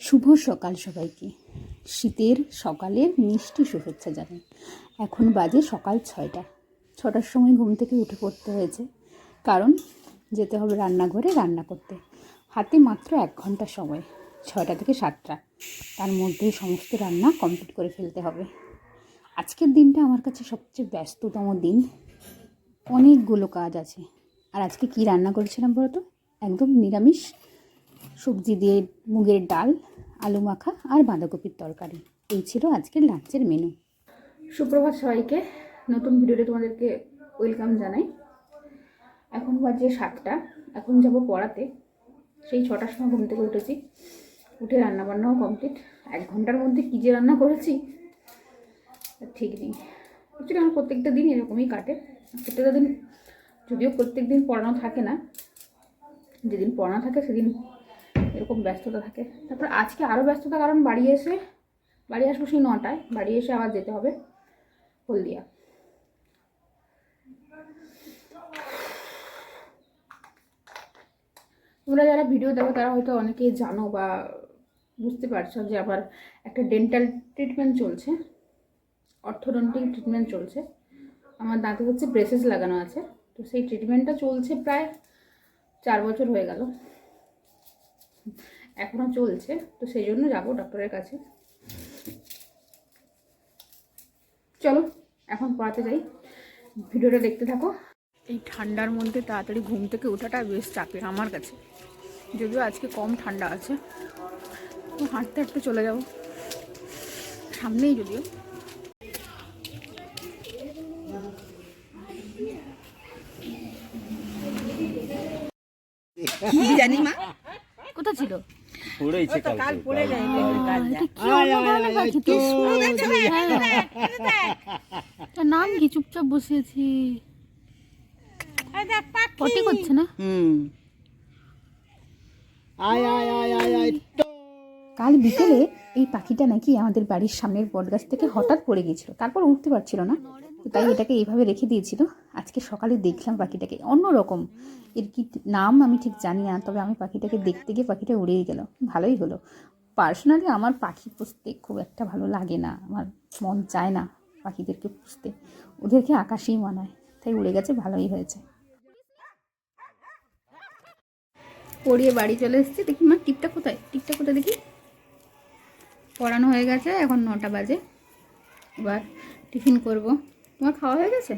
শুভ সকাল সবাইকে। শীতের সকালের মিষ্টি শুভেচ্ছা জানাই। এখন বাজে সকাল ছয়টা। ছটার সময় ঘুম থেকে উঠে পড়তে হয়েছে। কারণ যেতে হবে রান্নাঘরে রান্না করতে। হাতে মাত্র এক ঘণ্টা সময়, ছয়টা থেকে সাতটা। তার মধ্যে সমস্ত রান্না কমপ্লিট করে ফেলতে হবে। আজকের দিনটা আমার কাছে সবচেয়ে ব্যস্ততম দিন। অনেকগুলো কাজ আছে। আর আজকে কি রান্না করেছিলাম বলো তো? একদম নিরামিষ। সবজি দিয়ে মুগের ডাল আলু মাখা আর বাঁধাকপির তরকারি। এই ছিল আজকের লাঞ্চের মেনু সুপ্রভাত সবাইকে, নতুন ভিডিওতে তোমাদেরকে ওয়েলকাম জানাই। এখন বাজে সাতটা। এখন যাব পড়াতে। সেই ছটার সময় ঘুম থেকে উঠেছি। উঠে রান্নাবান্নাও কমপ্লিট এক ঘণ্টার মধ্যে কী যে রান্না করেছি, ঠিক নেই। অ্যাকচুয়ালি আমার প্রত্যেকটা দিন এরকমই কাটে। প্রত্যেকটা দিন, যদিও প্রত্যেক দিন পড়ানো থাকে না, যেদিন পড়ানো থাকে সেদিন এরকম ব্যস্ততা থাকে। তারপর আজকে আরও ব্যস্ততা, কারণ বাড়ি এসে, বাড়ি আসব সেই নটায়। বাড়ি এসে আবার যেতে হবে হলদিয়া। তোমরা যারা ভিডিও দেখো, তারা হয়তো অনেকেই জানো বা বুঝতে পারছ যে আবার একটা ডেন্টাল ট্রিটমেন্ট চলছে। অর্থোডন্টিক ট্রিটমেন্ট চলছে। আমার দাঁতে হচ্ছে ব্রেসেস লাগানো আছে। তো সেই ট্রিটমেন্টটা চলছে প্রায় চার বছর হয়ে গেল। এখনও চলছে তো সেই জন্য যাব ডক্টরের কাছে। চলো এখন পড়াতে যাই। ভিডিওটা দেখতে থাকো। এই ঠান্ডার মধ্যে তাড়াতাড়ি ঘুম থেকে ওঠাটা বেশ চাপের আমার কাছে। যদিও আজকে কম ঠান্ডা আছে তো হাঁটতে হাঁটতে চলে যাব। সামনেই যদিও। জানি মা? কোথা ছিল? পড়েছে কাল পড়ে যায় নাম কি? চুপচাপ বসেছি পটি করছে না? হুম। আয় আয় আয় আয় আয় কাল বিকেলে এই পাখিটা নাকি আমাদের বাড়ির সামনের বটগাছ থেকে হঠাৎ পড়ে গিয়েছিল। তারপর উঠতে পারছিল না। তো তাই এটাকে এইভাবে রেখে দিয়েছিল। আজকে সকালে দেখলাম পাখিটাকে। অন্যরকম। এর কি নাম আমি ঠিক জানি না, তবে আমি পাখিটাকে দেখতে গিয়ে পাখিটা উড়েই গেল। ভালোই হলো। পার্সোনালি আমার পাখি পুষতে খুব একটা ভালো লাগে না। আমার মন চায় না পাখিদেরকে পুষতে। ওদেরকে আকাশেই মানায়। তাই উড়ে গেছে, ভালোই হয়েছে। পড়িয়ে বাড়ি চলে এসেছি। দেখি মা, টিপটা কোথায়? টিপটা কোথায় দেখি? পড়ানো হয়ে গেছে, এখন নটা বাজে। এবার টিফিন করব। তোমার খাওয়া হয়ে গেছে?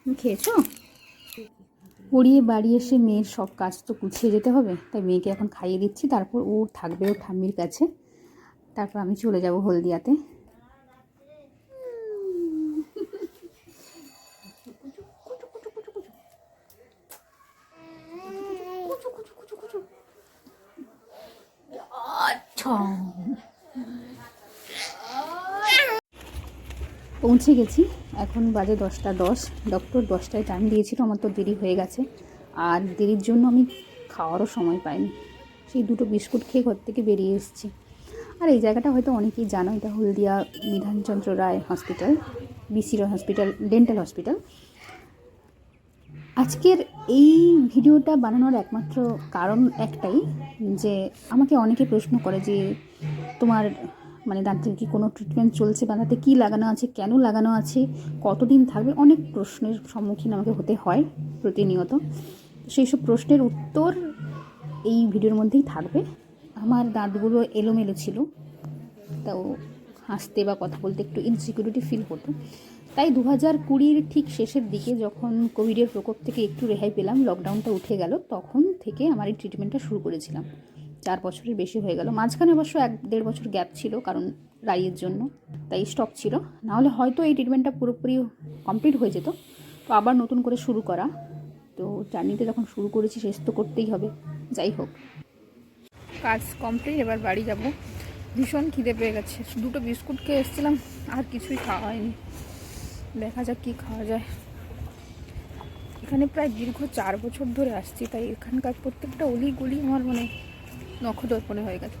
তুমি খেয়েছো? পড়িয়ে বাড়ি এসে মেয়ের সব কাজ তো গুছিয়ে যেতে হবে, তাই মেয়েকে এখন খাইয়ে দিচ্ছি। তারপর ও থাকবে ওর ঠাম্মির কাছে। তারপর আমি চলে যাব হলদিয়াতে। আচ্ছা। পৌঁছে গেছি। এখন বাজে দশটা দশ। ডক্টর দশটায় টাইম দিয়েছিল, আমার তো দেরি হয়ে গেছে। আর দেরির জন্য আমি খাওয়ারও সময় পাইনি। সেই দুটো বিস্কুট খেয়ে ঘর থেকে বেরিয়ে এসেছি। আর এই জায়গাটা হয়তো অনেকেই জানো, এটা হলদিয়া বিধানচন্দ্র রায় হসপিটাল বিসির হসপিটাল ডেন্টাল হসপিটাল আজকের এই ভিডিওটা বানানোর একমাত্র কারণ একটাই, যে আমাকে অনেকে প্রশ্ন করে যে তোমার মানে দাঁতের কি কোনো ট্রিটমেন্ট চলছে বা দাঁতে কী লাগানো আছে, কেন লাগানো আছে, কতদিন থাকবে, অনেক প্রশ্নের সম্মুখীন আমাকে হতে হয় প্রতিনিয়ত। সেই সব প্রশ্নের উত্তর এই ভিডিওর মধ্যেই থাকবে। আমার দাঁতগুলো এলোমেলো ছিল তাও হাসতে বা কথা বলতে একটু ইনসিকিউরিটি ফিল হতো তাই দু হাজার কুড়ির ঠিক শেষের দিকে যখন কোভিডের প্রকোপ থেকে একটু রেহাই পেলাম লকডাউনটা উঠে গেল, তখন থেকে আমার এই ট্রিটমেন্টটা শুরু করেছিলাম। চার বছরের বেশি হয়ে গেল। মাঝখানে অবশ্য এক দেড় বছর গ্যাপ ছিল কারণ রাইয়ের জন্য, তাই স্টপ ছিল। নাহলে হয়তো এই ট্রিটমেন্টটা পুরোপুরি কমপ্লিট হয়ে যেত। তো আবার নতুন করে শুরু করা। তো জার্নিতে যখন শুরু করেছি, শেষ তো করতেই হবে। যাই হোক। কাজ কমপ্লিট এবার বাড়ি যাব। ভীষণ খিদে পেয়ে গেছে। দুটো বিস্কুট খেয়ে এসেছিলাম, আর কিছুই খাওয়া হয়নি। দেখা যাক কী খাওয়া যায়। এখানে প্রায় দীর্ঘ চার বছর ধরে আসছি, তাই এখানকার প্রত্যেকটা অলি গলি আমার মানে নখদর্পণে হয়ে গেছে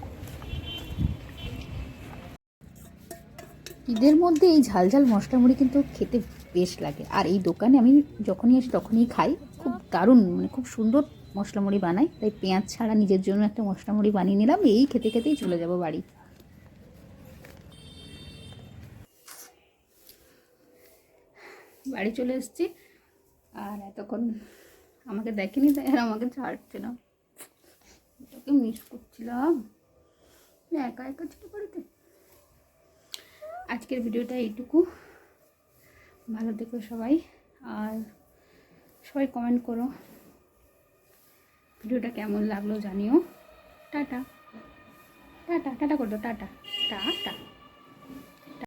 ঈদের মধ্যে এই ঝাল ঝাল মশলা মুড়ি কিন্তু খেতে বেশ লাগে। আর এই দোকানে আমি যখনই আসি তখনই খাই, খুব দারুণ মানে খুব সুন্দর মশলা মুড়ি বানাই। তাই পেঁয়াজ ছাড়া নিজের জন্য একটা মশলা মুড়ি বানিয়ে নিলাম, এই খেতে খেতেই চলে যাব বাড়ি। বাড়ি চলে এসেছি। আর এতক্ষণ আমাকে দেখেনি তাই আর আমাকে ছাড়ছে না। ওটাকে মিস করছিলাম। একা একা ছিল বাড়িতে? আজকের ভিডিওটা এইটুকু। ভালো দেখো সবাই। আর সবাই কমেন্ট করো। ভিডিওটা কেমন লাগল জানিও। টাটা। টাটা টাটা করে টাটা। টাটা।